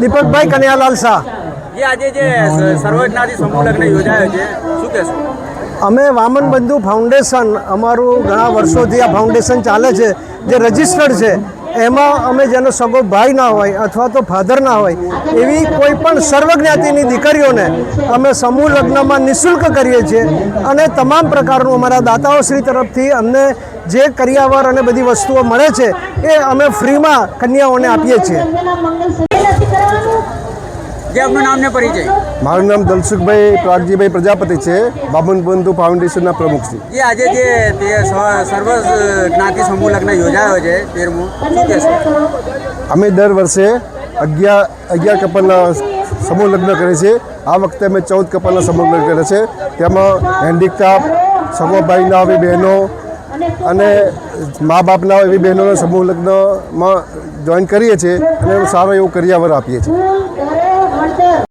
દીપકભાઈ કનૈયાલાલ શાહ. અમે વામન બંધુ ફાઉન્ડેશન અમારું ઘણા વર્ષોથી આ ફાઉન્ડેશન ચાલે છે જે રજિસ્ટર્ડ છે એમાં અમે જેનો સગો ભાઈ ના હોય અથવા તો ફાધર ના હોય, એવી કોઈ પણ સર્વજ્ઞાતિની દીકરીઓને અમે સમૂહ લગ્નમાં નિઃશુલ્ક કરીએ છીએ અને તમામ પ્રકારનું અમારા દાતાઓશ્રી તરફથી અમને જે કરિયાવર અને બધી વસ્તુઓ મળે છે, એ અમે ફ્રીમાં કન્યાઓને આપીએ છીએ. જે આપનું નામ ને પરિચય? મારું નામ દલસુખભાઈ પ્રાગજીભાઈ પ્રજાપતિ છે. બાબન બંધુ ફાઉન્ડેશનના પ્રમુખ છે. જે આજે જે તે સર્વ જ્ઞાતિ સમૂહ લગ્ન યોજાયો છે તેરમું. અમે દર વર્ષે અગિયાર અગિયાર કપલના સમૂહ લગ્ન કરે છે. આ વખતે અમે ચૌદ કપલના સમૂહ લગ્ન કરે છે. તેમાં હેન્ડીક્રાફ્ટ સગોભાઈના આવી બહેનો અને મા બાપના એવી બહેનોના સમૂહ લગ્નમાં જોઈન કરીએ છીએ અને સારો એવું કરિયાવર આપીએ છીએ. hacer.